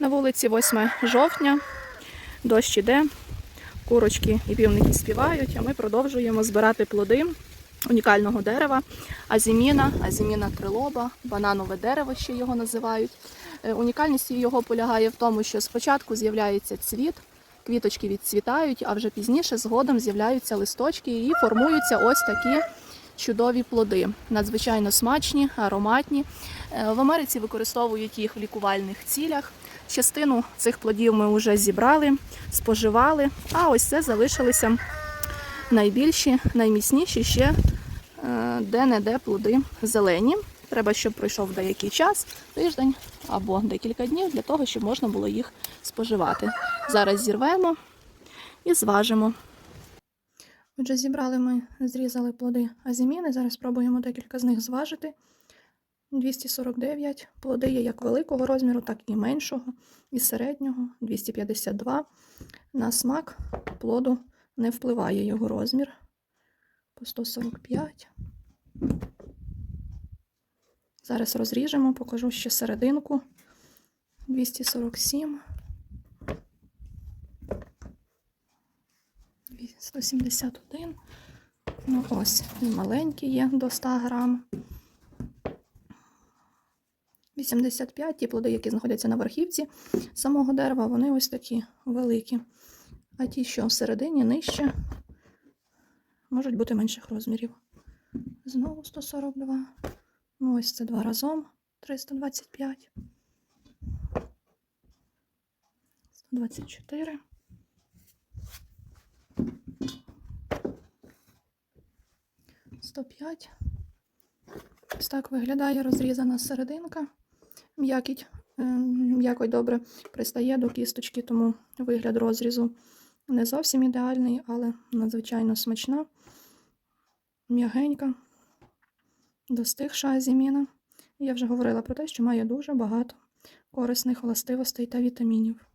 На вулиці 8 жовтня, дощ іде, курочки і півники співають, а ми продовжуємо збирати плоди унікального дерева азіміна, азіміна трилоба, бананове дерево ще його називають. Е, Унікальність його полягає в тому, що спочатку з'являється цвіт, квіточки відцвітають, а вже пізніше згодом з'являються листочки і формуються ось такі чудові плоди. Надзвичайно смачні, ароматні. Е, В Америці використовують їх в лікувальних цілях. Частину цих плодів ми вже зібрали, споживали, а ось це залишилися найбільші, найміцніші ще е, де-не-де плоди зелені. Треба, щоб пройшов деякий час, тиждень або декілька днів, для того, щоб можна було їх споживати. Зараз зірвемо і зважимо. Отже, зібрали ми, зрізали плоди азіміни. Зараз спробуємо декілька з них зважити. 249. Плоди є як великого розміру, так і меншого, і середнього 252. На смак плоду не впливає його розмір. По 145. Зараз розріжемо, покажу ще серединку. 247. 171. Ну ось, і маленькі є до 100 грам. 85, ті плоди, які знаходяться на верхівці самого дерева, вони ось такі великі. А ті, що всередині нижче, можуть бути менших розмірів. Знову 142. Ну, ось це два разом 325. 124. Сто п'ять. Ось так виглядає розрізана серединка. М'якіть е, м'яко й добре пристає до кісточки, тому вигляд розрізу не зовсім ідеальний, але надзвичайно смачна, м'ягенька, достигша азіміна. Я вже говорила про те, що має дуже багато корисних властивостей та вітамінів.